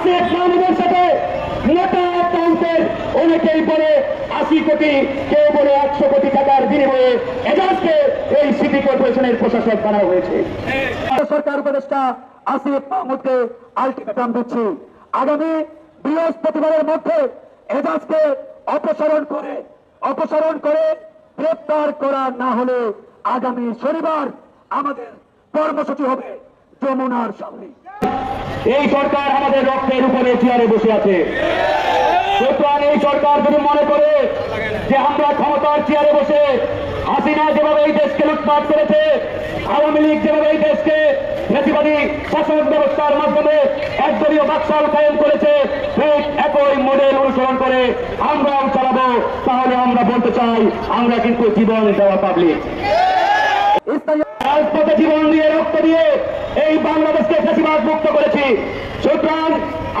আসিফ মাহমুদের সাথে। অ্যাকাউন্টের অনেকেই বলে আশি কোটি, কেউ বলে একশো কোটি টাকার বিনিময়ে এজাজকে এই সিটি কর্পোরেশনের প্রশাসক বানানো হয়েছে। সরকার উপদেষ্টা আসিফ মাহমুদকে আলটিমেটাম দিচ্ছি। আগামী বৃহস্পতিবারের মধ্যে এজাজকে অপসারণ করে অপসারণ করে গ্রেপ্তার করা না হলে আগামী শনিবার আমাদের কর্মসূচি হবে যমুনার সামনে। এই সরকার আমাদের রক্তের উপরে চেয়ারে বসে আছে। সুতরাং এই সরকার যদি মনে করে যে আমরা ক্ষমতার চেয়ারে বসে হাসিনা যেভাবে এই দেশকে লুটপাট করেছে আওয়ামী লীগ যেভাবে এই দেশকে ফেসিবাদী শাসন ব্যবস্থার মাধ্যমে একদলীয় বাকশাল কায়েম করেছে ঠিক একই মডেল অনুসরণ করে আমরাও চালাবো। তাহলে আমরা বলতে চাই আমরা কিন্তু জীবন দেওয়া পাবলিক রাজপথে জীবন দিয়ে রক্ত দিয়ে এই বাংলাদেশকে ফেসিবাদ মুক্ত করেছি সুতরাং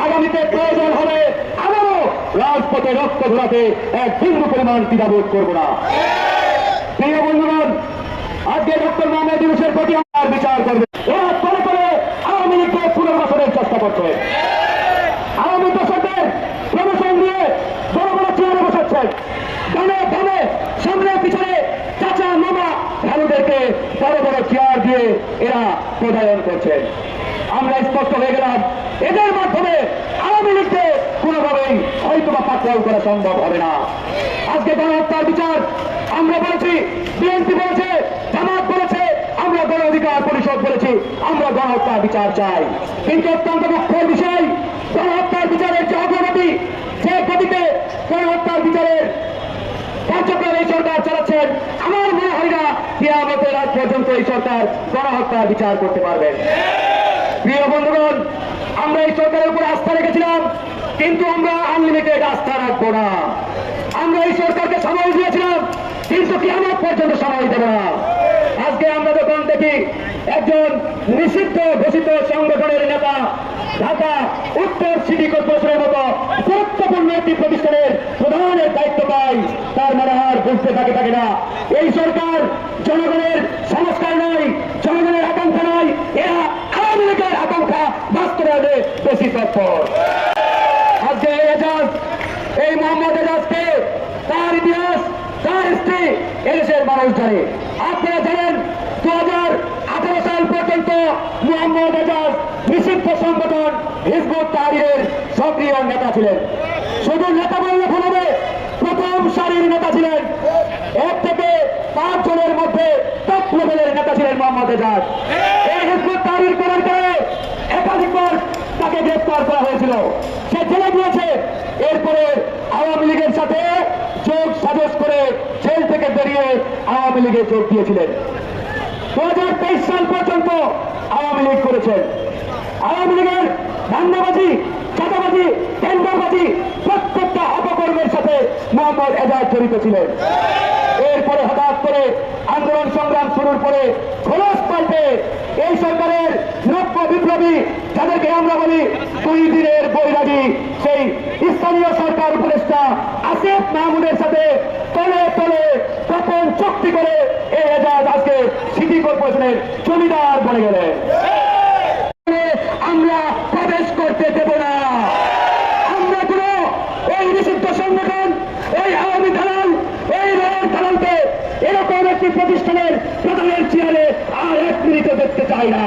আগামীতে প্রয়োজন হবে আবারও রাজপথে রক্ত ধরাতে এক বিন্দু পরিমাণ দ্বিধাবোধ করব না। প্রিয় বন্ধুগণ, আজকে ডক্টর মোহাম্মদ ইউসের প্রতি আমার বিচার করবে। ওরা তলে তলে আওয়ামী লীগকে পুনর্বাসনের চেষ্টা করছে। আওয়ামী দর্শকদের প্রমোশন দিয়ে বড় বড় চেয়ারে বসাচ্ছেন ডানে ডানে, সামনে পিছনে চাচা মামা ভালুদেরকে বড় বড় চেয়ার দিয়ে এরা প্রদায়ন করছেন আমরা স্পষ্ট হয়ে গেলাম। এদের মাধ্যমে আওয়ামী লীগকে কোনোভাবেই হয়তো বা পাকড়াও করা সম্ভব হবে না। আজকে গণহত্যার বিচার, আমরা বলেছি, বিএনপি বলেছে, জামাত বলেছে, আমরা গণ অধিকার পরিষদ বলেছি, আমরা গণহত্যার বিচার চাই। কিন্তু অত্যন্ত দুঃখের বিষয়, গণহত্যার বিচারের যে অগ্রগতি, যে গতিতে গণহত্যার বিচারের কার্যক্রম এই সরকার চালাচ্ছেন, আমার মনে হয় না, কিয়ামতের আগ পর্যন্ত এই সরকার গণহত্যার বিচার করতে পারবেন প্রিয় বন্ধুগণ, আমরা এই সরকারের উপর আস্থা রেখেছিলাম, কিন্তু আমরা আনলিমিটেড আস্থা রাখব না। আমরা এই সরকারকে সময় দিয়েছিলাম, কিন্তু কিয়ামত পর্যন্ত সময় দেব না। আজকে আমরা যখন দেখি একজন নিষিদ্ধ ঘোষিত সংগঠনের নেতা ঢাকা উত্তর সিটি কর্পোরেশনের মতো গুরুত্বপূর্ণ একটি প্রতিষ্ঠানের প্রধানের দায়িত্ব পাই তার মানে আর বুঝতে থাকে থাকে না। এই সরকার জনগণের সংস্কার নয়, জনগণের আকাঙ্ক্ষা নয়, এরা বাস্তবায়নে বেশি তৎপর। আজকে এই এজাজ, এই মোহাম্মদ এজাজকে তার ইতিহাস, তার হিস্ট্রি এদেশের মানুষ জানে। আপনারা জানেন দু হাজার আঠারো সাল পর্যন্ত মোহাম্মদ এজাজ নিষিদ্ধ সংগঠন হিজবুত তাহরিরের সক্রিয় নেতা ছিলেন। শুধু নেতা বললে ভুল হবে, প্রথম সারির নেতা ছিলেন। এক থেকে পাঁচ জনের মধ্যে টপ লেভেলের নেতা ছিলেন মোহাম্মদ এজাজ। এই হিজবুত সে জেলে গিয়েছে। এরপরে আওয়ামী লীগের সাথে যোগ সাজস করে জেল থেকে বেরিয়ে আওয়ামী লীগে যোগ দিয়েছিলেন। দু হাজার তেইশ সাল পর্যন্ত আওয়ামী লীগ করেছেন। আওয়ামী লীগের ধান্দাবাজি, চাঁদাবাজি, টেন্ডারবাজি প্রত্যেকটা অপকর্মের সাথে মোহাম্মদ এজাজ জড়িত ছিলেন। এরপরে হঠাৎ করে আন্দোলন সংগ্রাম শুরুর পরে খোলস পাল্টে এই সরকারের বিপ্লবী যাদেরকে আমরা বলি দুই দিনের বৈরাগী, সেই স্থানীয় সরকার উপদেষ্টা আসিফ মাহমুদের সাথে তলে তলে গোপন চুক্তি করে এই এজাজ আজকে সিটি কর্পোরেশনের জমিদার বনে গেলেন। আমরা প্রবেশ করতে দেব না। আমরা কোন এই নিষিদ্ধ সংগঠন, এই আওয়ামী দালাল, এই রয়ের দালালকে এরকম একটি প্রতিষ্ঠানের প্রধানের চেয়ারে আর এক মিনিটও দেখতে চাই না।